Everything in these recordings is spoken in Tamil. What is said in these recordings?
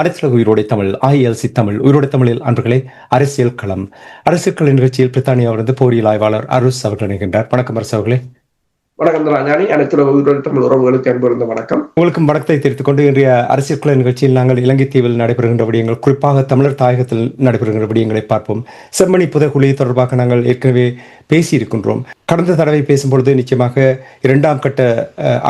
அரசியல் உயிரோடை தமிழ் ஐஎல்சி தமிழ் உயிரோடை தமிழில் அன்றுகளே அரசியல் களம். அரசியல் கள நிகழ்ச்சியில் பிரித்தானியாவிலிருந்து போரியல் ஆய்வாளர் அருஸ் அவர்கள் இணைகின்றார். வணக்கம் அரசு அவர்களே. வணக்கம் ராஜானி அனைத்து உயிரோடு தமிழ் உறவுகளுக்கு அன்பிருந்த வணக்கம். உங்களுக்கும் வணக்கத்தை தெரிவித்துக் கொண்டு இன்றைய அரசியல் குழு நிகழ்ச்சியில் நாங்கள் இலங்கை தீவில் நடைபெறுகின்ற விடயங்கள் குறிப்பாக தமிழர் தாயகத்தில் நடைபெறுகின்ற விடயங்களை பார்ப்போம். செம்மணி புதகுலி தொடர்பாக நாங்கள் ஏற்கனவே பேசியிருக்கின்றோம். கடந்த தடவை பேசும்பொழுது நிச்சயமாக இரண்டாம் கட்ட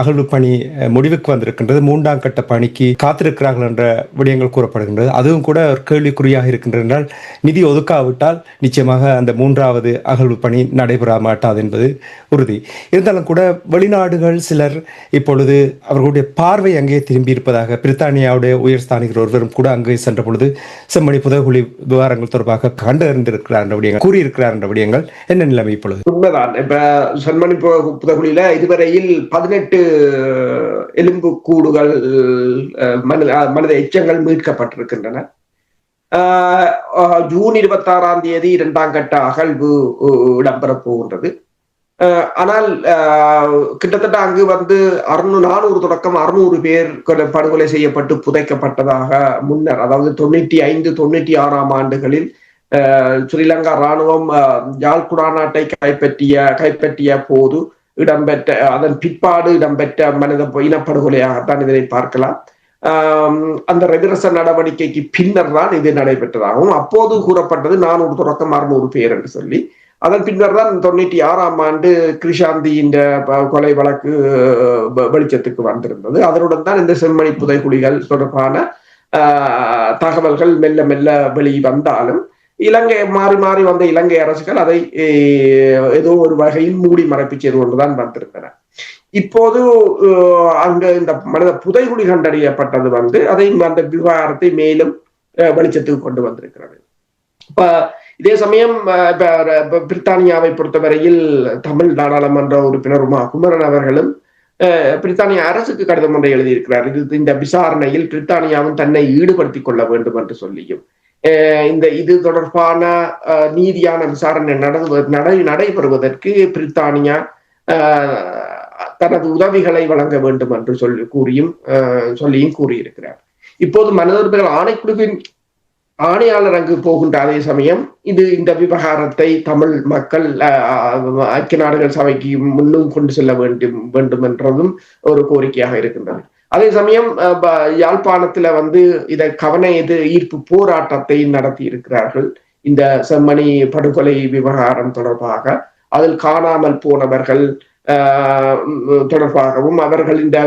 அகழ்வு பணி முடிவுக்கு வந்திருக்கின்றது. மூன்றாம் கட்ட பணிக்கு காத்திருக்கிறார்கள் என்ற விடயங்கள் கூறப்படுகின்றது. அதுவும் கூட ஒரு கேள்விக்குறியாக இருக்கின்றது நிதி ஒதுக்காவிட்டால் நிச்சயமாக அந்த மூன்றாவது அகழ்வு பணி நடைபெற மாட்டாது என்பது உறுதி. இருந்தாலும் கூட வெளிநாடுகள் சிலர் இப்பொழுது அவர்களுடைய பார்வை அங்கே திரும்பி இருப்பதாக பிரித்தானியாவுடைய உயர்ஸ்தானிகர் ஒருவரும் கூட அங்கே சென்ற பொழுது செம்மணி புதகுழி விவகாரங்கள் தொடர்பாக கண்டறிந்திருக்கிறார் என்ற விடயங்கள் கூறியிருக்கிறார் என்ற விடயங்கள். என்ன நிலைமை இப்பொழுது? உண்மைதான். இப்ப செம்மணி புதகுழியில இதுவரையில் பதினெட்டு எலும்பு கூடுகள் மனித மனித எச்சங்கள் மீட்கப்பட்டிருக்கின்றன. ஆஹ், ஜூன் இருபத்தி ஆறாம் தேதி இரண்டாம் கட்ட அகழ்வு இடம்பெறப் போகின்றது. ஆனால் கிட்டத்தட்ட அங்கு வந்து அறுநூறு நானூறு தொடக்கம் அறுநூறு பேர் படுகொலை செய்யப்பட்டு புதைக்கப்பட்டதாக முன்னர் அதாவது தொண்ணூற்றி ஐந்து தொண்ணூற்றி ஆறாம் ஆண்டுகளில் ஸ்ரீலங்கா ராணுவம் ஆஹ், யாழ்குடா நாட்டை கைப்பற்றிய கைப்பற்றிய போது இடம்பெற்ற அதன் பிற்பாடு இடம்பெற்ற மனித இனப்படுகொலையாகத்தான் இதனை பார்க்கலாம். அந்த ரெவிரச நடவடிக்கைக்கு பின்னர் தான் இது நடைபெற்றதாகவும் அப்போது கூறப்பட்டது நான் ஒரு தொடக்கம் அறுநூறு பேர் என்று சொல்லி. அதன் பின்னர் தான் தொண்ணூற்றி ஆறாம் ஆண்டு கிருஷாந்தியின் கொலை வழக்கு வெளிச்சத்துக்கு வந்திருந்தது. அதனுடன் தான் இந்த செம்மணி புதைகுழிகள் தொடர்பான ஆஹ், தகவல்கள் மெல்ல மெல்ல வெளி வந்தாலும் இலங்கை மாறி மாறி வந்த இலங்கை அரசுகள் அதை ஏதோ ஒரு வகையில் மூடி மறைப்பு செய்து கொண்டுதான் வந்திருந்தன. இப்போது அங்கு இந்த மனித புதைகுழி கண்டறியப்பட்டது வந்து அதை அந்த விவகாரத்தை மேலும் வெளிச்சத்துக்கு கொண்டு வந்திருக்கிறது. இப்ப இதே சமயம் பிரித்தானியாவை பொறுத்தவரையில் தமிழ் நாடாளுமன்ற உறுப்பினர் உமா குமரன் அவர்களும் பிரித்தானிய அரசுக்கு கடிதம் ஒன்றை எழுதியிருக்கிறார். இது இந்த விசாரணையில் பிரித்தானியாவும் தன்னை ஈடுபடுத்திக் கொள்ள வேண்டும் என்று சொல்லியும். அஹ், இந்த இது தொடர்பான அஹ், நீதியான விசாரணை நடந்து நடை நடைபெறுவதற்கு பிரித்தானியா அஹ், தனது உதவிகளை வழங்க வேண்டும் என்று சொல்லி கூறியும் சொல்லியும் கூறியிருக்கிறார். இப்போது மனிதர்கள் ஆணைக்குழுவின் ஆணையாளர் அங்கு போகின்ற அதே சமயம் இது இந்த விவகாரத்தை தமிழ் மக்கள் ஐக்கிய நாடுகள் சபைக்கு முன்னும் கொண்டு செல்ல வேண்டும் வேண்டும் என்றதும் ஒரு கோரிக்கையாக இருக்கின்றது. அதே சமயம் அஹ், யாழ்ப்பாணத்துல வந்து இதை கவன எது ஈர்ப்பு போராட்டத்தை நடத்தி இருக்கிறார்கள் இந்த செம்மணி படுகொலை விவகாரம் தொடர்பாக அதில் காணாமல் போனவர்கள் தொடர்பாகவும் அவர்கள் இந்த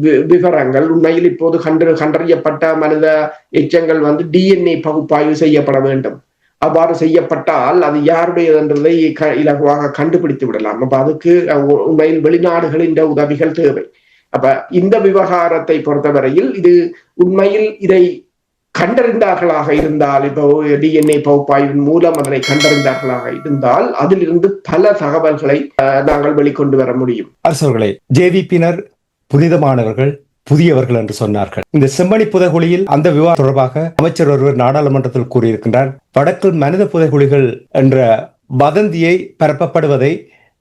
வி- விவரங்கள் உண்மையில் இப்போது கண்டு கண்டறியப்பட்ட மனித எச்சங்கள் வந்து டிஎன்ஏ பகுப்பாய்வு செய்யப்பட வேண்டும் அவ்வாறு செய்யப்பட்டால் அது யாருடையது என்றதை க- இலகுவாக கண்டுபிடித்து விடலாம் அப்ப அதுக்கு உண்மையில் வெளிநாடுகளின் உதவிகள் தேவை அப்ப இந்த விவகாரத்தை பொறுத்தவரையில் இது உண்மையில் இதை கண்டறிந்தார்களாக இருந்தால் இப்போ டிஎன்ஏ பகுப்பாய்வின் மூலம் அதனை கண்டறிந்தார்களாக இருந்தால் அதிலிருந்து பல தகவல்களை நாங்கள் வெளிக்கொண்டு வர முடியும். அரசர்களே ஜேவிபியினர் புனிதமானவர்கள் புதியவர்கள் என்று சொன்னார்கள். இந்த செம்மணி புதைகுழியில் அந்த விவாதம் தொடர்பாக அமைச்சர் ஒருவர் நாடாளுமன்றத்தில் கூறியிருக்கின்றார் வடக்கில் மனித புதைகுழிகள் என்ற வதந்தியை பரப்பப்படுவதை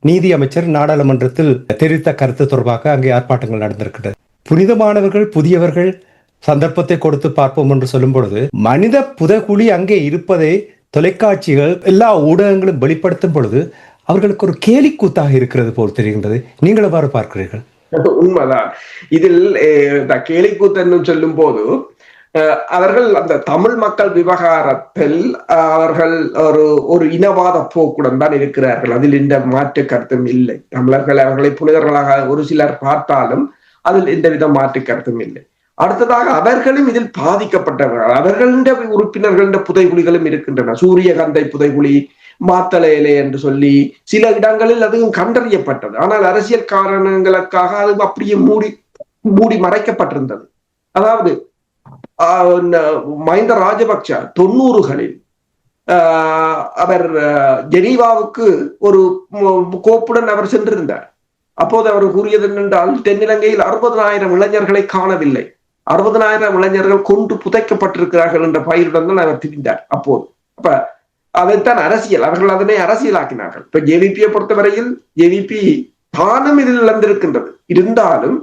நீதி அமைச்சர் நாடாளுமன்றத்தில் தெரிவித்த கருத்து தொடர்பாக அங்கே ஆர்ப்பாட்டங்கள் நடந்திருக்கின்றது. புனிதமானவர்கள் புதியவர்கள் சந்தர்ப்பத்தை கொடுத்து பார்ப்போம் என்று சொல்லும் பொழுது மனித புதகுழி அங்கே இருப்பதை தொலைக்காட்சிகள் எல்லா ஊடகங்களும் வெளிப்படுத்தும் பொழுது அவர்களுக்கு ஒரு கேலிக்கூத்தாக இருக்கிறது போல் தெரிகின்றது. நீங்கள் எவ்வாறு பார்க்கிறீர்கள்? உண்மைதான். இதில் அஹ், இந்த கேலிக்கூத்தன்னு சொல்லும் போது அஹ், அவர்கள் அந்த தமிழ் மக்கள் விவகாரத்தில் அஹ், அவர்கள் ஒரு ஒரு இனவாத போக்குடன் தான் இருக்கிறார்கள். அதில் எந்த மாற்று கருத்தும் இல்லை. தமிழர்கள் அவர்களை புனிதர்களாக ஒரு சிலர் பார்த்தாலும் அதில் எந்த வித மாற்று கருத்தும் இல்லை. அடுத்ததாக அவர்களும் இதில் பாதிக்கப்பட்டவர்கள். அவர்களின் உறுப்பினர்களின் புதைகுழிகளும் இருக்கின்றன. சூரியகந்தை புதைகுழி மாத்தலையிலே என்று சொல்லி சில இடங்களில் அதுவும் கண்டறியப்பட்டது. ஆனால் அரசியல் காரணங்களுக்காக அது அப்படியே மூடி மூடி மறைக்கப்பட்டிருந்தது. அதாவது ஆஹ் மஹிந்த ராஜபக்ச தொண்ணூறுகளில் ஆஹ் அவர் ஜெனீவாவுக்கு ஒரு கோப்புடன் அவர் சென்றிருந்தார். அப்போது அவர் கூறியது என்னென்றால் தென்னிலங்கையில் அறுபதாயிரம் இளைஞர்களை காணவில்லை. அறுபதனாயிரம் இளைஞர்கள் கொண்டு புதைக்கப்பட்டிருக்கிறார்கள் என்ற பயிருடன் தான் அவர் திரிந்தார் அப்போது. அப்ப அதைத்தான் அரசியல். அவர்கள் அதனை அரசியலாக்கினார்கள். இப்ப ஜேவிபியை பொறுத்தவரையில் ஜேவிபி தானும் இதில் இழந்திருக்கின்றது. இருந்தாலும்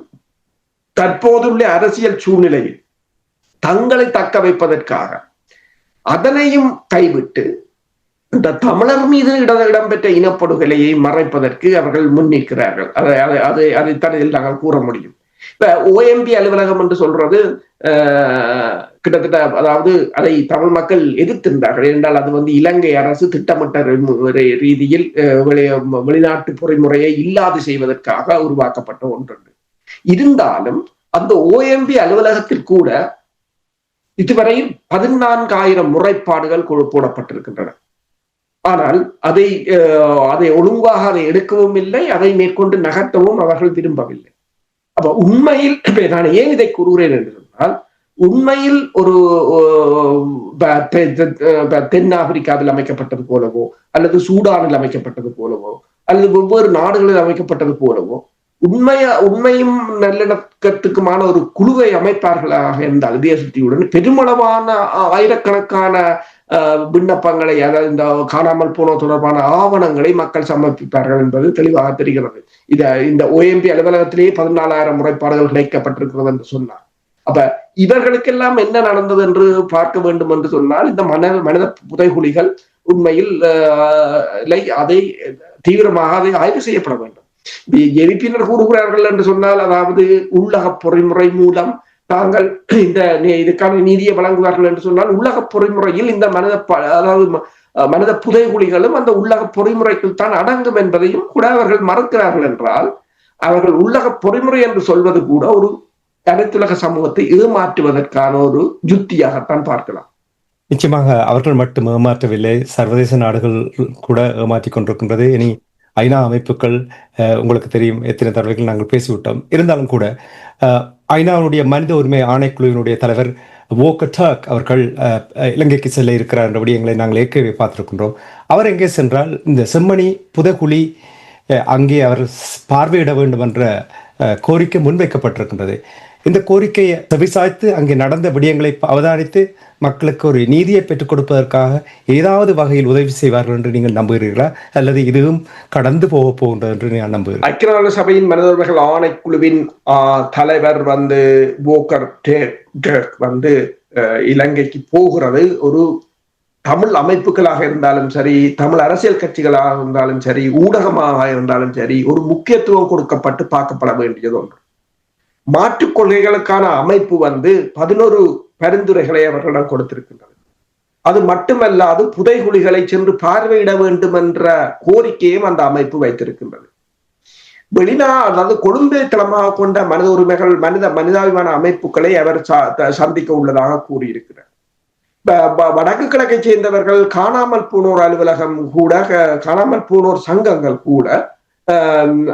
தற்போதுள்ள அரசியல் சூழ்நிலையில் தங்களை தக்க வைப்பதற்காக அதனையும் கைவிட்டு இந்த தமிழர் மீது இட இடம்பெற்ற இனப்படுகொலையை மறைப்பதற்கு அவர்கள் முன்னிற்கிறார்கள். அதை அதை அதை அதைத்தான் இதில் நாங்கள் கூற முடியும். இப்ப ஓஎம்பி அலுவலகம் என்று சொல்றது அஹ், கிட்டத்தட்ட அதாவது அதை தமிழ் மக்கள் எதிர்த்திருந்தார்கள். என்றால் அது வந்து இலங்கை அரசு திட்டமிட்ட ரீதியில் வெளிநாட்டு பொறிமுறையை இல்லாது செய்வதற்காக உருவாக்கப்பட்ட ஒன்று இருந்தாலும் அந்த ஓஎம்பி அலுவலகத்தில் கூட இதுவரையில் பதினான்காயிரம் முறைப்பாடுகள் போடப்பட்டிருக்கின்றன. ஆனால் அதை அதை ஒழுங்காக அதை எடுக்கவும் இல்லை அதை மேற்கொண்டு நகர்த்தவும் அவர்கள் விரும்பவில்லை. அப்ப உண்மையில் இப்ப நான் ஏன் இதை கூறுகிறேன் என்று சொன்னால் உண்மையில் ஒரு அஹ், தென் ஆப்பிரிக்காவில் அமைக்கப்பட்டது போலவோ அல்லது சூடானில் அமைக்கப்பட்டது போலவோ அல்லது வெவ்வேறு நாடுகளில் அமைக்கப்பட்டது போலவோ உண்மைய உண்மையும் நல்லிணக்கத்துக்குமான ஒரு குழுவை அமைப்பார்களாக இருந்தால் தேசத்தியுடன் பெருமளவான ஆயிரக்கணக்கான விண்ணப்பங்களை அதாவது இந்த காணாமல் போன தொடர்பான ஆவணங்களை மக்கள் சமர்ப்பிப்பார்கள் என்பது தெளிவாக தெரிகிறது. இத இந்த ஓஎம்பி அலுவலகத்திலேயே பதினாலாயிரம் முறைப்பாடுகள் கிடைக்கப்பட்டிருக்கிறது என்று சொன்னார். அப்ப இவர்களுக்கெல்லாம் என்ன நடந்தது என்று பார்க்க வேண்டும் என்று சொன்னால் இந்த மனித மனித புதைகுலிகள் உண்மையில் அதை தீவிரமாக அதை ஆய்வு செய்யப்பட வேண்டும். எரிப்பினர் கூறுகிறார்கள் என்று சொன்னால் அதாவது உள்ளக பொறிமுறை மூலம் தாங்கள் இந்த இதுக்கான நீதியை வழங்குவார்கள் என்று சொன்னால் உள்ளக பொறிமுறையில் இந்த மனித அதாவது மனித புதைகுழிகளும் அந்த உள்ளக பொறிமுறைக்குள் தான் அடங்கும் என்பதையும் கூட அவர்கள் மறுக்கிறார்கள் என்றால் அவர்கள் உள்ளக பொறிமுறை என்று சொல்வது கூட ஒரு அனைத்துலக சமூகத்தை ஏமாற்றுவதற்கான ஒரு யுக்தியாகத்தான் பார்க்கலாம். நிச்சயமாக அவர்கள் மட்டும் ஏமாற்றவில்லை. சர்வதேச நாடுகள் கூட ஏமாற்றிக் கொண்டிருக்கின்றது. இனி ஐநா அமைப்புகள் உங்களுக்கு தெரியும் எத்தனை தடவைகள் நாங்கள் பேசிவிட்டோம். இருந்தாலும் கூட ஐநாவுடைய மனித உரிமை ஆணைக்குழுவினுடைய தலைவர் வோக்க அவர்கள் இலங்கைக்கு செல்ல இருக்கிறார் என்ற விடயங்களை நாங்கள் ஏற்கனவே பார்த்துருக்கின்றோம். அவர் எங்கே சென்றால் இந்த செம்மணி புதகுழி அங்கே அவர் பார்வையிட வேண்டும் என்ற கோரிக்கை முன்வைக்கப்பட்டிருக்கின்றது. இந்த கோரிக்கையை செவிசாய்த்து அங்கே நடந்த விடயங்களை அவதானித்து மக்களுக்கு ஒரு நீதியை பெற்றுக் கொடுப்பதற்காக ஏதாவது வகையில் உதவி செய்வார்கள் என்று நீங்கள் நம்புகிறீர்களா? அல்லது இதுவும் கடந்து போக போகின்றது என்று நான் நம்புகிறேன். ஐக்கிய சபையின் மனிதர்கள் ஆணைக்குழுவின் ஆஹ், தலைவர் வந்து போக்கர் வந்து அஹ், இலங்கைக்கு போகிறது. ஒரு தமிழ் அமைப்புகளாக இருந்தாலும் சரி தமிழ் அரசியல் கட்சிகளாக இருந்தாலும் சரி ஊடகமாக இருந்தாலும் சரி ஒரு முக்கியத்துவம் கொடுக்கப்பட்டு பார்க்கப்பட வேண்டியது ஒன்று. மாற்றுக் கொள்கைகளுக்கான அமைப்பு வந்து பதினோரு பரிந்துரைகளை அவர்களிடம் கொடுத்திருக்கின்றது. அது மட்டுமல்லாது புதைகுழிகளை சென்று பார்வையிட வேண்டும் என்ற கோரிக்கையும் அந்த அமைப்பு வைத்திருக்கின்றது. வெளிநா அதாவது கொழும்பை தளமாக கொண்ட மனித உரிமைகள் மனித மனிதாபிமான அமைப்புகளை அவர் சந்திக்க உள்ளதாக கூறியிருக்கிறார். வடக்கு கிழக்கை சேர்ந்தவர்கள் காணாமல் போனோர் அலுவலகம் கூட காணாமல் போனோர் சங்கங்கள் கூட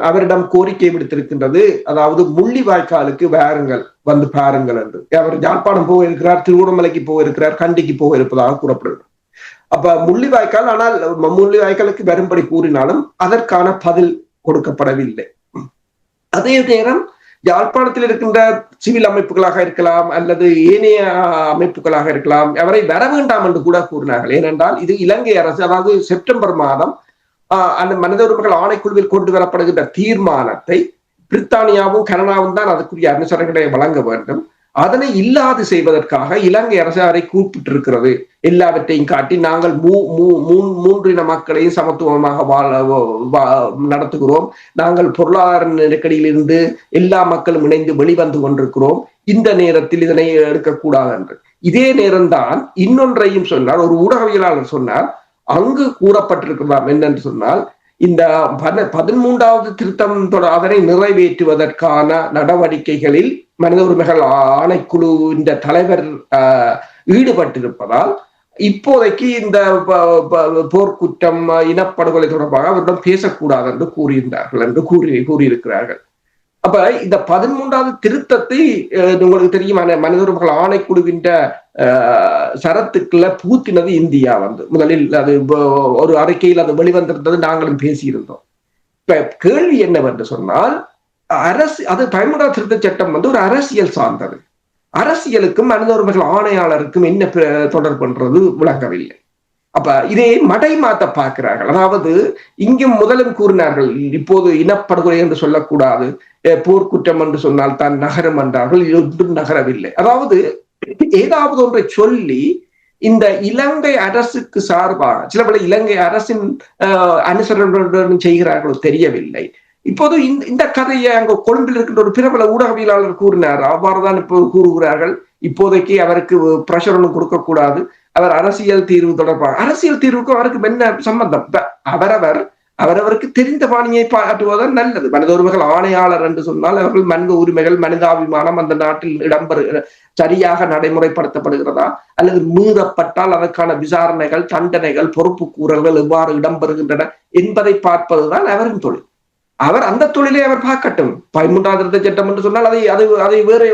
அவரிடம் கோரிக்கை விடுத்திருக்கின்றது. அதாவது முள்ளிவாய்க்காலுக்கு வாருங்கள் வந்து பாருங்கள் என்று. அவர் யாழ்ப்பாணம் போக இருக்கிறார் திருவண்ணாமலைக்கு போக இருக்கிறார் கண்டிக்கு போக இருப்பதாக கூறப்படுகிறது. அப்ப முள்ளிவாய்க்கால் ஆனால் முள்ளிவாய்க்காலுக்கு வரும்படி கூறினாலும் அதற்கான பதில் கொடுக்கப்படவில்லை. அதே நேரம் யாழ்ப்பாணத்தில் இருக்கின்ற சிவில் அமைப்புகளாக இருக்கலாம் அல்லது ஏனைய அமைப்புகளாக இருக்கலாம் அவரை வர வேண்டாம் என்று கூட கூறினார்கள். ஏனென்றால் இது இலங்கை அரசு அதாவது செப்டம்பர் மாதம் அந்த மனித உரிமைகள் ஆணைக்குழுவில் கொண்டு வரப்படுகின்ற தீர்மானத்தை பிரித்தானியாவும் கனடாவும் தான் அதுக்குரிய அனுசரங்களை வழங்க வேண்டும். அதனை இல்லாது செய்வதற்காக இலங்கை அரசாரை கூப்பிட்டிருக்கிறது. எல்லாவற்றையும் காட்டி நாங்கள் மூ மூ மூன்றின மக்களையும் சமத்துவமாக வாழ வா- நடத்துகிறோம். நாங்கள் பொருளாதார நெருக்கடியிலிருந்து எல்லா மக்களும் இணைந்து வெளிவந்து கொண்டிருக்கிறோம். இந்த நேரத்தில் இதனை எடுக்கக்கூடாது என்று. இதே நேரம்தான் இன்னொன்றையும் சொன்னார். ஒரு ஊடகவியலாளர் சொன்னார். அங்கு கூறப்பட்டிருக்கலாம் என்னென்று சொன்னால் இந்த பதிமூன்றாவது திருத்தம் அதனை நிறைவேற்றுவதற்கான நடவடிக்கைகளில் மனித உரிமைகள் ஆணைக்குழு ஆணைக்குழுவின் தலைவர் ஈடுபட்டிருப்பதால் இப்போதைக்கு இந்த போர்க்குற்றம் இனப்படுகொலை தொடர்பாக அவரிடம் பேசக்கூடாது என்று கூறியிருந்தார்கள் என்று கூறி கூறியிருக்கிறார்கள். அப்ப இந்த பதிமூன்றாவது திருத்தத்தை அஹ், உங்களுக்கு தெரியும் மனித உரிமைகள் ஆணைக்குழுவின்ற சரத்துக்குள்ள பூத்தினது இந்தியா வந்து. முதலில் அது ஒரு அறிக்கையில் அது வெளிவந்திருந்தது நாங்களும் பேசியிருந்தோம். இப்ப கேள்வி என்னவென்று சொன்னால் அரசு அது பதிமூன்றாவது திருத்த சட்டம் வந்து ஒரு அரசியல் சார்ந்தது. அரசியலுக்கும் மனித உரிமைகள் ஆணையாளருக்கும் என்ன தொடர்புன்றது விளங்கவில்லை. அப்ப இதே மடை மாத்த பார்க்கிறார்கள். அதாவது இங்கும் முதலும் கூறினார்கள் இப்போது இனப்படுகொலை என்று சொல்லக்கூடாது போர்க்குற்றம் என்று சொன்னால் தான் நகரம் என்றார்கள் இது ஒன்றும் நகரவில்லை. அதாவது ஏதாவது ஒன்றை சொல்லி இந்த இலங்கை அரசுக்கு சார்பாக சில பல இலங்கை அரசின் அஹ், செய்கிறார்களோ தெரியவில்லை. இப்போது இந்த இந்த கதையை அங்க கொழும்பில் இருக்கின்ற ஒரு பிரபல ஊடகவியலாளர் கூறினார். அவ்வாறுதான் இப்போது கூறுகிறார்கள். இப்போதைக்கு அவருக்கு பிரஷர் ஒன்றும் கொடுக்கக்கூடாது. அவர் அரசியல் தீர்வு தொடர்பாக அரசியல் தீர்வுக்கும் அவருக்கு என்ன சம்பந்தம்? அவரவர் அவரவருக்கு தெரிந்த பாணியை பாராட்டுவதுதான் நல்லது. மனித உரிமைகள் ஆணையாளர் என்று சொன்னால் அவர்கள் மனித உரிமைகள் மனிதாபிமானம் அந்த நாட்டில் இடம்பெறுகிற சரியாக நடைமுறைப்படுத்தப்படுகிறதா? அல்லது மீறப்பட்டால் அதற்கான விசாரணைகள் தண்டனைகள் பொறுப்பு கூறல்கள் எவ்வாறு இடம்பெறுகின்றன என்பதை பார்ப்பதுதான் அவரின் தொழில். அவர் அந்த தொழிலை அவர் பார்க்கட்டும். பதிமூன்றாம் திருத்த சட்டம் என்று சொன்னால் அதை அது அதை வேறு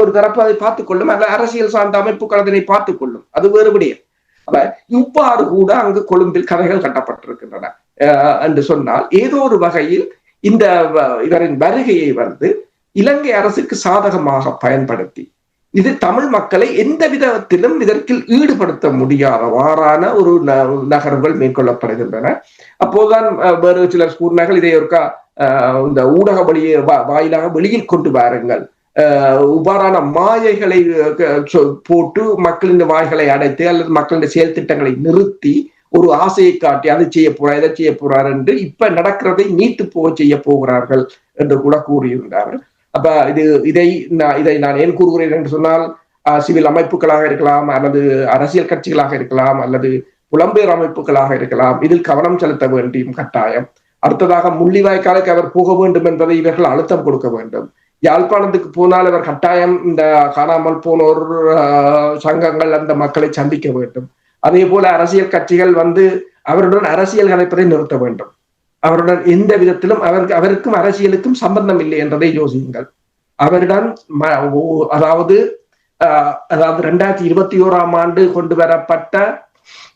ஒரு தரப்பு அதை பார்த்துக் கொள்ளும் அல்ல அரசியல் சார்ந்த அமைப்புகள் அதனை பார்த்துக் கொள்ளும் அது வேறு இவ்வாறு கூட அங்கு கொழும்பில் கதைகள் கட்டப்பட்டிருக்கின்றன. என்று சொன்னால் ஏதோ ஒரு வகையில் இந்த இவரின் வருகையை வந்து இலங்கை அரசுக்கு சாதகமாக பயன்படுத்தி இது தமிழ் மக்களை எந்த விதத்திலும் இதற்கு ஈடுபடுத்த முடியாதவாறான ஒரு நகர்வுகள் மேற்கொள்ளப்படுகின்றன. அப்போதுதான் வேறு சிலர் கூறினார்கள் இதை ஒருக்கா இந்த ஊடக வழியை வாயிலாக வெளியில் கொண்டு வாருங்கள். அஹ், இவ்வாறான மாயைகளை போட்டு மக்களின் வாய்களை அடைத்து அல்லது மக்களின் செயல் திட்டங்களை நிறுத்தி ஒரு ஆசையை காட்டி அதை செய்ய போறார் இதை செய்ய போறார் என்று இப்ப நடக்கிறதை நீட்டு போக செய்ய போகிறார்கள் என்று கூட கூறியிருந்தார் அப்ப இது இதை நான் இதை நான் ஏன் கூறுகிறேன் என்று சொன்னால் சிவில் அமைப்புகளாக இருக்கலாம் அல்லது அரசியல் கட்சிகளாக இருக்கலாம் அல்லது புலம்பெயர் அமைப்புகளாக இருக்கலாம் இதில் கவனம் செலுத்த வேண்டியும் கட்டாயம். அடுத்ததாக முள்ளிவாய்க்காலுக்கு அவர் போக வேண்டும் என்பதை இவர்கள் அழுத்தம் கொடுக்க வேண்டும். யாழ்ப்பாணத்துக்கு போனால் அவர் கட்டாயம் இந்த காணாமல் போனோர் சங்கங்கள் அந்த மக்களை சந்திக்க வேண்டும். அதே போல அரசியல் கட்சிகள் வந்து அவருடன் அரசியல் கலைப்பதை நிறுத்த வேண்டும். அவருடன் எந்த விதத்திலும் அவருக்கு அவருக்கும் அரசியலுக்கும் சம்பந்தம் இல்லை என்றதை யோசியுங்கள். அவரிடம் அதாவது அதாவது ரெண்டாயிரத்தி இருபத்தி ஓராம் ஆண்டு கொண்டு வரப்பட்ட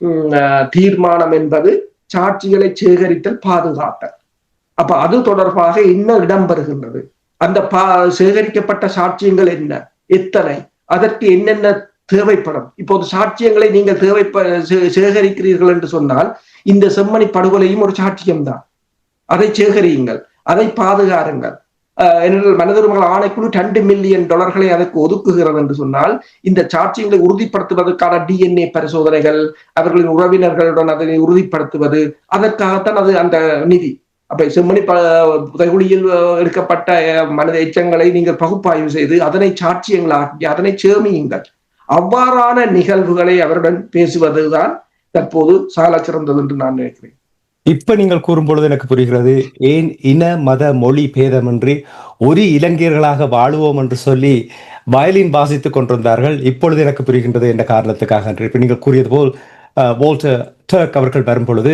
உம், தீர்மானம் என்பது சாட்சிகளை சேகரித்தல் பாதுகாத்தல். அப்ப அது தொடர்பாக என்ன இடம்பெறுகின்றது அந்த பா சேகரிக்கப்பட்ட சாட்சியங்கள் என்ன? எத்தனை? அதற்கு என்னென்ன தேவைப்படும். இப்போது சாட்சியங்களை நீங்கள் தேவைப்ப சே- சேகரிக்கிறீர்கள் என்று சொன்னால் இந்த செம்மணி படுகொலையும் ஒரு சாட்சியம்தான். அதை சேகரியுங்கள். அதை பாதுகாருங்கள். அஹ் ஏனென்றால் ஆணைக்குழு ரெண்டு மில்லியன் டாலர்களை அதற்கு ஒதுக்குகிறது என்று சொன்னால் இந்த சாட்சியங்களை உறுதிப்படுத்துவதற்கான டிஎன்ஏ பரிசோதனைகள் அவர்களின் உறவினர்களுடன் அதனை உறுதிப்படுத்துவது அதற்காகத்தான் அது அந்த நிதி. அப்ப செம்மணி ப எடுக்கப்பட்ட மனித எச்சங்களை நீங்கள் பகுப்பாய்வு செய்து அதனை சாட்சியங்களாக்கி அதனை சேமியுங்கள். அவ்வாறான நிகழ்வுகளை அவருடன் பேசுவதுதான் தற்போது சால சிறந்தது என்று நான் நினைக்கிறேன். இப்ப நீங்கள் கூறும்பொழுது எனக்கு புரிகிறது ஏன் இன மத மொழி பேதமின்றி ஒரு இலங்கையர்களாக வாழுவோம் என்று சொல்லி வயலின் வாசித்துக் கொண்டிருந்தார்கள் இப்பொழுது எனக்கு புரிகின்றது என்ற காரணத்துக்காக என்று இப்ப நீங்கள் கூறியது போல் அஹ், டர்க் அவர்கள் வரும்பொழுது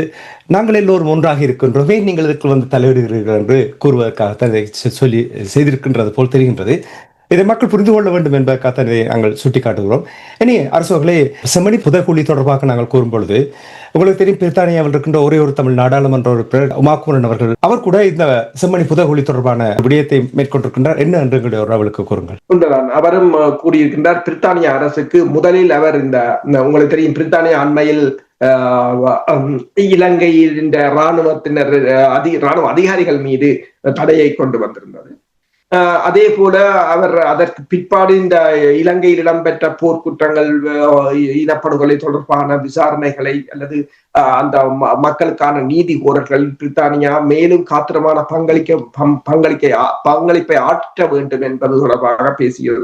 நாங்கள் எல்லோரும் ஒன்றாக இருக்கின்றோமே நீங்கள் இதற்கு வந்து தலையிடுகிறீர்கள்? என்று கூறுவதற்காக சொல்லி செய்திருக்கின்றது போல் தெரிகின்றது. இதை மக்கள் புரிந்து கொள்ள வேண்டும் என்பதற்காகத்தான் இதை நாங்கள் சுட்டிக்காட்டுகிறோம். இனி அரசுகளே செம்மணி புதைக்குழி தொடர்பாக நாங்கள் கூறும்பொழுது உங்களுக்கு தெரியும் பிரித்தானியாவில் இருக்கின்ற ஒரே ஒரு தமிழ் நாடாளுமன்ற உறுப்பினர் உமாக்குமரன் அவர்கள் அவர் கூட இந்த செம்மணி புதைக்குழி தொடர்பான விடயத்தை மேற்கொண்டிருக்கின்றார். என்ன என்று எங்களுடைய ஒரு அவளுக்கு கூறுங்கள். உண்மைதான் அவரும் கூறியிருக்கின்றார் பிரித்தானிய அரசுக்கு முதலில் அவர் இந்த உங்களுக்கு தெரியும் பிரித்தானிய அண்மையில் இலங்கையில் இந்த இராணுவத்தினர் அஹ், அதி இராணுவ அதிகாரிகள் மீது தடையை கொண்டு வந்திருந்தது. அதே போல அவர் அதற்கு பிற்பாடு இந்த இலங்கையில் இடம்பெற்ற போர்க்குற்றங்கள் இனப்படுகொலை தொடர்பான விசாரணைகளை அல்லது அந்த மக்களுக்கான நீதி கோரல்கள் பிரித்தானியா மேலும் காத்திரமான பங்களிக்க பங்களிக்க பங்களிப்பை ஆற்ற வேண்டும் என்பது தொடர்பாக பேசிய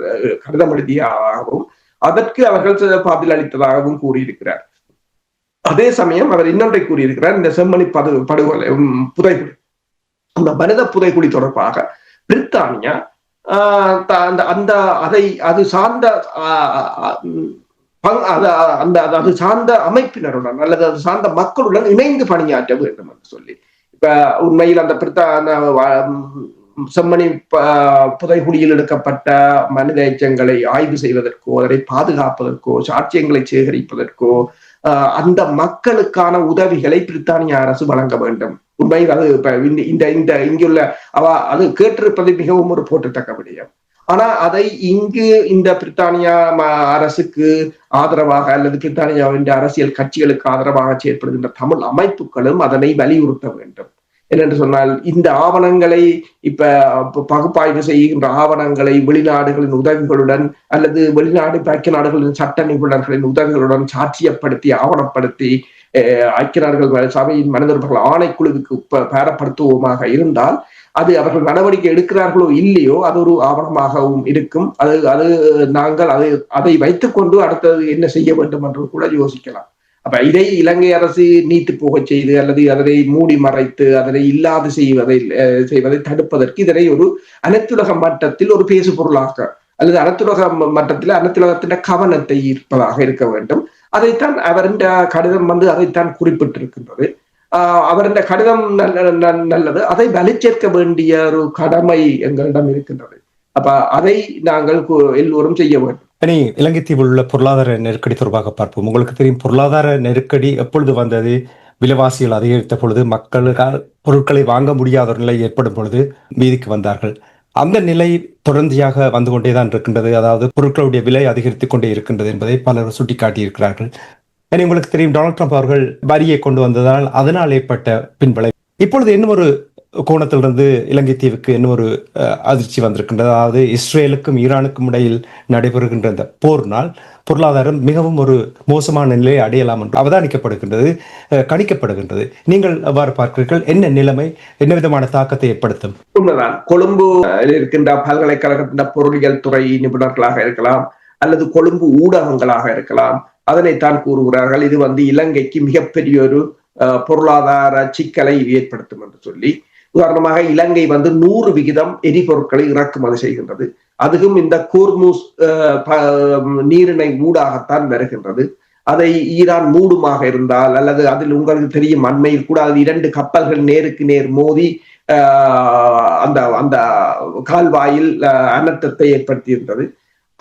கடிதம் எழுதியாகவும் அதற்கு அவர்கள் சில பதில் அளித்ததாகவும் கூறியிருக்கிறார். அதே சமயம் அவர் இன்னொன்றை கூறியிருக்கிறார் இந்த செம்மணி படு படுகொலை உம், புதைகுழி அந்த மனித புதைகுழி தொடர்பாக. பிரித்தானியா அந்த அந்த அதை அது சார்ந்த அந்த அது- சார்ந்த அமைப்பினருடன் அல்லது அது சார்ந்த மக்களுடன் இணைந்து பணியாற்ற வேண்டும் என்று சொல்லி. இப்ப உண்மையில் அந்த பிரித்தா அந்த செம்மணி புதைகுடியில் எடுக்கப்பட்ட மனித எச்சங்களை ஆய்வு செய்வதற்கோ அதனை பாதுகாப்பதற்கோ சாட்சியங்களை சேகரிப்பதற்கோ அந்த மக்களுக்கான உதவிகளை பிரித்தானிய அரசு வழங்க வேண்டும். உண்மையில் அது இந்த இந்த இங்குள்ள அவ அது கேட்டிருப்பது மிகவும் ஒரு போட்டுத்தக்க விடயம். ஆனா அதை இங்கு இந்த பிரித்தானியா அரசுக்கு ஆதரவாக அல்லது பிரித்தானியாவின் அரசியல் கட்சிகளுக்கு ஆதரவாக செயற்படுகின்ற தமிழ் அமைப்புகளும் அதனை வலியுறுத்த வேண்டும். என்னென்று சொன்னால் இந்த ஆவணங்களை இப்ப பகுப்பாய்வு செய்கின்ற ஆவணங்களை வெளிநாடுகளின் உதவிகளுடன் அல்லது வெளிநாடு பாக்கிய நாடுகளின் சட்ட நிபுணர்களின் உதவிகளுடன் சாட்சியப்படுத்தி ஆவணப்படுத்தி ஐக்கிய நாடுகள் சபையின் மனிதர்கள் ஆணைக்குழுவுக்கு பேரப்படுத்துவோமாக இருந்தால் அது அவர்கள் நடவடிக்கை எடுக்கிறார்களோ இல்லையோ அது ஒரு ஆவணமாகவும் இருக்கும். அது அது நாங்கள் அதை அதை வைத்துக்கொண்டு அடுத்தது என்ன செய்ய வேண்டும் என்று கூட யோசிக்கலாம். அப்ப இதை இலங்கை அரசு நீத்து போக செய்து அல்லது அதனை மூடி மறைத்து அதனை இல்லாது செய்வதை செய்வதை தடுப்பதற்கு இதனை ஒரு அனைத்துலக மட்டத்தில் ஒரு பேசு பொருளாக அல்லது அனைத்துலக மட்டத்தில் அனைத்துலகத்தின் கவனத்தை ஈர்ப்பதாக இருக்க வேண்டும். அதைத்தான் அவரின் கடிதம் வந்து அதைத்தான் குறிப்பிட்டிருக்கின்றது. அவரின் கடிதம் நல்லது. அதை வலிச்சேர்க்க வேண்டிய ஒரு கடமை எங்களிடம் இருக்கின்றது. அப்ப அதை நாங்கள் எல்லோரும் செய்ய வேண்டும். இனி இலங்கை தீவில் உள்ள பொருளாதார நெருக்கடி தொடர்பாக பார்ப்போம். உங்களுக்கு தெரியும் பொருளாதார நெருக்கடி எப்பொழுது வந்தது? விலைவாசிகள் அதிகரித்த பொழுது மக்களுக்கால் பொருட்களை வாங்க முடியாத ஒரு நிலை ஏற்படும் பொழுது வீதிக்கு வந்தார்கள். அந்த நிலை தொடர்ந்தியாக வந்து கொண்டேதான் இருக்கின்றது. அதாவது பொருட்களுடைய விலை அதிகரித்துக் கொண்டே இருக்கின்றது என்பதை பலர் சுட்டிக்காட்டியிருக்கிறார்கள். இனி உங்களுக்கு தெரியும் டொனால்ட் ட்ரம்ப் அவர்கள் வரியை கொண்டு வந்ததால் அதனால் ஏற்பட்ட பின்விளை இப்பொழுது இன்னும் ஒரு கோணத்திலிருந்து இலங்கை தீவுக்கு இன்னும் ஒரு அதிர்ச்சி வந்திருக்கின்றது. அதாவது இஸ்ரேலுக்கும் ஈரானுக்கும் இடையில் நடைபெறுகின்ற இந்த போர்னால் பொருளாதாரம் மிகவும் ஒரு மோசமான நிலையை அடையலாம் என்று அவதானிக்கப்படுகின்றது கணிக்கப்படுகின்றது. நீங்கள் அவ்வாறு பார்க்கிறீர்கள். என்ன நிலைமை என்ன விதமான தாக்கத்தை ஏற்படுத்தும்? உண்மைதான். கொழும்பு இருக்கின்ற பல்கலைக்கழகத்தின் பொருளியல் துறை நிபுணர்களாக இருக்கலாம் அல்லது கொழும்பு ஊடகங்களாக இருக்கலாம். அதனைத்தான் கூறுகிறார்கள். இது வந்து இலங்கைக்கு மிகப்பெரிய ஒரு பொருளாதார சிக்கலை ஏற்படுத்தும் என்று சொல்லி. உதாரணமாக இலங்கை வந்து நூறு விகிதம் எரிபொருட்களை இறக்குமதி செய்கின்றது. அதுவும் இந்த கூர்மூஸ் நீரிணை மூடாகத்தான் வருகின்றது. அதை ஈரான் மூடுமாக இருந்தால் அல்லது அதில் உங்களுக்கு தெரியும் அண்மையில் கூட அது இரண்டு கப்பல்கள் நேருக்கு நேர் மோதி அந்த அந்த கால்வாயில் அனர்த்தத்தை ஏற்படுத்தியிருந்தது.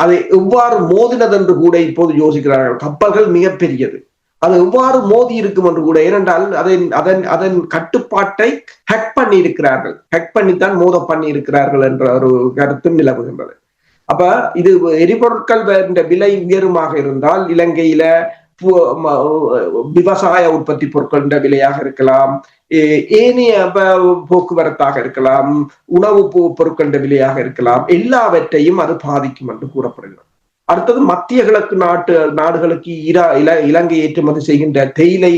அதை எவ்வாறு மோதினதென்று கூட இப்போது யோசிக்கிறார்கள். கப்பல்கள் மிகப்பெரியது. அது எவ்வாறு மோதி இருக்கும் என்று கூட ஏனென்றால் அதன் அதன் அதன் கட்டுப்பாட்டை ஹேக் பண்ணி இருக்கிறார்கள் ஹேக் பண்ணித்தான் மோத பண்ணி இருக்கிறார்கள் என்ற ஒரு கருத்தும் நிலவுகின்றது. அப்ப இது எரிபொருட்கள் என்ற விலை உயருமாக இருந்தால் இலங்கையில விவசாய உற்பத்தி பொருட்கள் விலையாக இருக்கலாம். ஏனைய போக்குவரத்தாக இருக்கலாம். உணவு பொருட்கள் விலையாக இருக்கலாம். எல்லாவற்றையும் அது பாதிக்கும் என்று கூறப்படுகிறது. அடுத்தது மத்திய கிழக்கு நாட்டு நாடுகளுக்கு இரா இல இலங்கை ஏற்றுமதி செய்கின்ற தேயிலை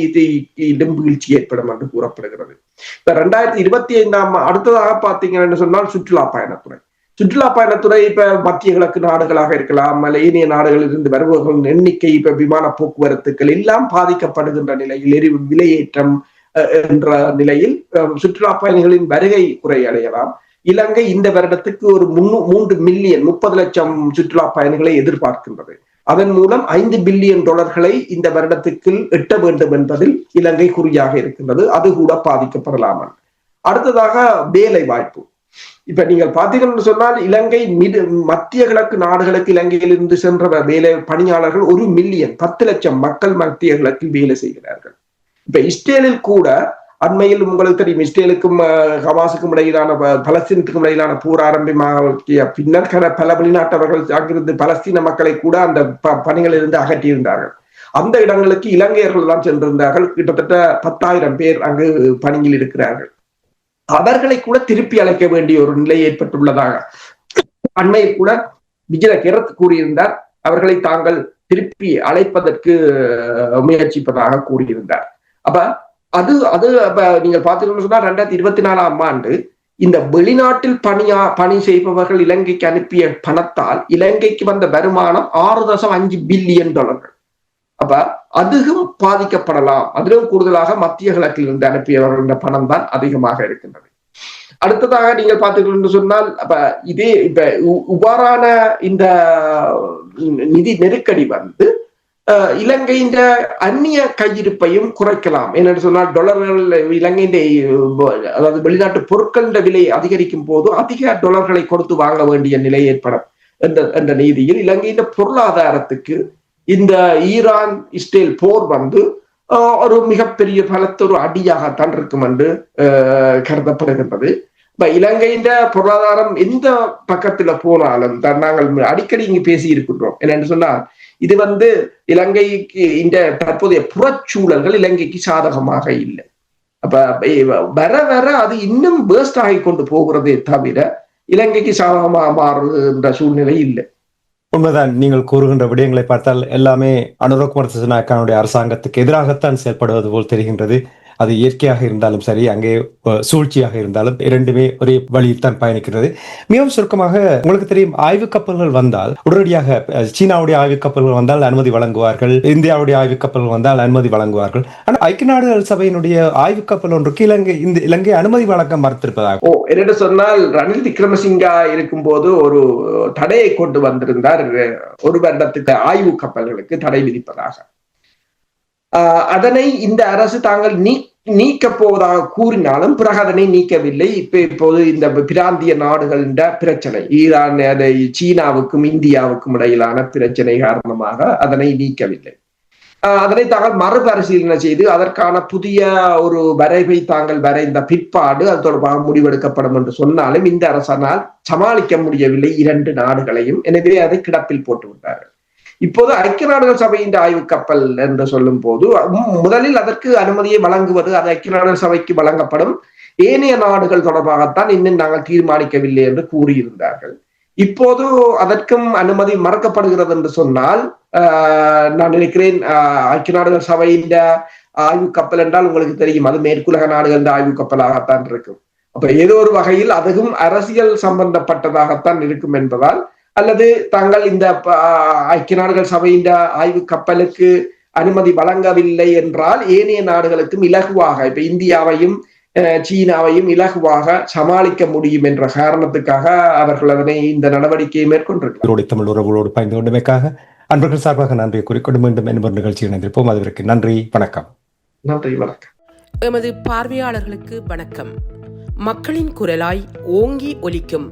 வீழ்ச்சி ஏற்படும் என்று கூறப்படுகிறது. இப்ப ரெண்டாயிரத்தி இருபத்தி ஐந்தாம் அடுத்ததாக பாத்தீங்கன்னு சொன்னால் சுற்றுலா பயணத்துறை. சுற்றுலா பயணத்துறை இப்ப மத்திய கிழக்கு நாடுகளாக இருக்கலாம் மலேனிய ஏனைய நாடுகளில் இருந்து வருபவர்களின் எண்ணிக்கை இப்ப விமான போக்குவரத்துக்கள் எல்லாம் பாதிக்கப்படுகின்ற நிலையில் எரிவு விலையேற்றம் என்ற நிலையில் சுற்றுலா பயணிகளின் வருகை குறையடையலாம். இலங்கை இந்த வருடத்துக்கு ஒரு முன்னூ மூன்று மில்லியன் முப்பது லட்சம் சுற்றுலா பயணிகளை எதிர்பார்க்கின்றது. அதன் மூலம் ஐந்து பில்லியன் டாலர்களை இந்த வருடத்துக்கு எட்ட வேண்டும் என்பதில் இலங்கை குறியாக இருக்கின்றது. அது கூட பாதிக்கப்படலாம்? அடுத்ததாக வேலை வாய்ப்பு இப்ப நீங்கள் பார்த்தீங்கன்னு சொன்னால் இலங்கை மிடு மத்திய கிழக்கு நாடுகளுக்கு இலங்கையிலிருந்து சென்ற வேலை பணியாளர்கள் ஒரு மில்லியன் பத்து லட்சம் மக்கள் மத்திய கிழக்கில் வேலை செய்கிறார்கள். இப்ப இஸ்ரேலில் கூட அண்மையில் உங்களுக்கு தெரியும் இஸ்ரேலுக்கும் ஹமாஸுக்கும் இடையிலான பலஸ்தீனத்துக்கும் இடையிலான போர் ஆரம்பமாக பின்னர் பல வெளிநாட்டவர்கள் அங்கிருந்து பலஸ்தீன மக்களை கூட அந்த பணிகளில் இருந்து அகற்றியிருந்தார்கள். அந்த இடங்களுக்கு இலங்கையர்கள் தான் சென்றிருந்தார்கள். கிட்டத்தட்ட பத்தாயிரம் பேர் அங்கு பணியில் இருக்கிறார்கள். அவர்களை கூட திருப்பி அழைக்க வேண்டிய ஒரு நிலை ஏற்பட்டுள்ளதாக அண்மையில் கூட விஜய கிரத் கூறியிருந்தார். அவர்களை தாங்கள் திருப்பி அழைப்பதற்கு முயற்சிப்பதாக கூறியிருந்தார். அப்ப அது அது நீங்க பாத்தீங்கன்னு சொன்னா ரெண்டாயிரத்தி இருபத்தி நாலாம் ஆண்டு இந்த வெளிநாட்டில் பணியா பணி செய்பவர்கள் இலங்கைக்கு அனுப்பிய பணத்தால் இலங்கைக்கு வந்த வருமானம் ஆறு தசம் அஞ்சு பில்லியன் டாலர்கள். அப்ப அதுவும் பாதிக்கப்படலாம். அதிலும் கூடுதலாக மத்திய கிழக்கில் இருந்து அனுப்பியவர்கள் பணம் தான் அதிகமாக இருக்கின்றது. அடுத்ததாக நீங்கள் பார்த்தீர்கள் சொன்னால் அப்ப இதே இப்ப இவ்வாறான இந்த நிதி நெருக்கடி வந்து இலங்கையின் அந்நிய கையிருப்பையும் குறைக்கலாம். என்னென்னு சொன்னால் டொலர்கள் இலங்கையின் அதாவது வெளிநாட்டு பொருட்களின் விலை அதிகரிக்கும் போது அதிக டொலர்களை கொடுத்து வாங்க வேண்டிய நிலை ஏற்படும். என்ற என்ற நீதியில் இலங்கையின் பொருளாதாரத்துக்கு இந்த ஈரான் இஸ்ரேல் போர் வந்து ஆஹ், ஒரு மிகப்பெரிய பலத்தொரு அடியாகத்தான் இருக்கும் என்று ஆஹ், கருதப்படுகின்றது. இப்ப இலங்கையின் பொருளாதாரம் எந்த பக்கத்துல போனாலும் நாங்கள் அடிக்கடி இங்கு பேசி இருக்கின்றோம் என்னென்னு சொன்னால் இது வந்து இலங்கைக்கு இந்த தற்போதைய புறச்சூழல்கள் இலங்கைக்கு சாதகமாக இல்லை. அப்ப வர வர அது இன்னும் வேஸ்ட் ஆகி கொண்டு போகிறதே தவிர இலங்கைக்கு சாதகமாக மாறுகின்ற சூழ்நிலை இல்லை. உண்மைதான் நீங்கள் கூறுகின்ற விடயங்களை பார்த்தால் எல்லாமே அனுரகுமார் திசுநாயக்கானுடைய அரசாங்கத்துக்கு எதிராகத்தான் செயல்படுவது போல் தெரிகின்றது. அது இயற்கையாக இருந்தாலும் சரி அங்கே சூழ்ச்சியாக இருந்தாலும் இரண்டுமே ஒரே வழியில் தான் பயணிக்கிறது. மிகவும் சுருக்கமாக உங்களுக்கு தெரியும் ஆய்வு கப்பல்கள் வந்தால் உடனடியாக சீனாவுடைய ஆய்வு கப்பல்கள் வந்தால் அனுமதி வழங்குவார்கள் இந்தியாவுடைய ஆய்வு கப்பல்கள் வந்தால் அனுமதி வழங்குவார்கள். ஆனால் ஐக்கிய நாடுகள் சபையினுடைய ஆய்வு கப்பல் ஒன்றுக்கு இலங்கை இந்த இலங்கை அனுமதி வழங்க மறுத்திருப்பதாக. ஓ என்னென்னு சொன்னால் ரணில் விக்ரமசிங்கா இருக்கும்போது ஒரு தடையை கொண்டு வந்திருந்தார். ஒரு வருடத்துக்கு ஆய்வு கப்பல்களுக்கு தடை விதிப்பதாக. அதனை இந்த அரசு தாங்கள் நீ நீக்கப் போவதாக கூறினாலும் பிறகு அதனை நீக்கவில்லை. இப்ப இப்போது இந்த பிராந்திய நாடுகளின் பிரச்சனை ஈரான் அதை சீனாவுக்கும் இந்தியாவுக்கும் இடையிலான பிரச்சனை காரணமாக அதனை நீக்கவில்லை. ஆஹ் அதனை தாங்கள் மறுபரிசீலனை செய்து அதற்கான புதிய ஒரு வரைவை தாங்கள் வரைந்த பிற்பாடு அது தொடர்பாக முடிவெடுக்கப்படும் என்று சொன்னாலும் இந்த அரசனால் சமாளிக்க முடியவில்லை இரண்டு நாடுகளையும். எனவே அதை கிடப்பில் போட்டு விட்டார்கள் இப்போது ஐக்கிய நாடுகள் சபையின் ஆய்வு கப்பல் என்று சொல்லும் போது முதலில் அதற்கு அனுமதியை வழங்குவது அது ஐக்கிய நாடுகள் சபைக்கு வழங்கப்படும். ஏனைய நாடுகள் தொடர்பாகத்தான் இன்னும் நாங்கள் தீர்மானிக்கவில்லை என்று கூறியிருந்தார்கள். இப்போது அதற்கும் அனுமதி மறக்கப்படுகிறது என்று சொன்னால் ஆஹ், நான் நினைக்கிறேன் ஆஹ், ஐக்கிய நாடுகள் சபையின் ஆய்வு கப்பல் என்றால் உங்களுக்கு தெரியும். அது மேற்குலக நாடுகள் ஆய்வு கப்பலாகத்தான் இருக்கும். அப்ப ஏதோ ஒரு வகையில் அதுவும் அரசியல் சம்பந்தப்பட்டதாகத்தான் இருக்கும் என்பதால் அல்லது தாங்கள் இந்த ஐக்கிய நாடுகள் சபையின் ஆய்வு கப்பலுக்கு அனுமதி வழங்கவில்லை என்றால் ஏனைய நாடுகளுக்கும் இலகுவாக இப்ப இந்தியாவையும் சீனாவையும் இலகுவாக சமாளிக்க முடியும் என்ற காரணத்துக்காக அவர்கள் அதனை இந்த நடவடிக்கையை மேற்கொண்டிருக்கிறார் தமிழ் உறவுகளோடு பயந்து கொண்டமைக்காக அன்பர்கள் சார்பாக நன்றியை கூறிக்கொண்டு மீண்டும் என்பது நிகழ்ச்சி இணைந்திருப்போம். அதற்கு நன்றி வணக்கம். நன்றி வணக்கம். எமது பார்வையாளர்களுக்கு வணக்கம். மக்களின் குரலாய் ஓங்கி ஒலிக்கும்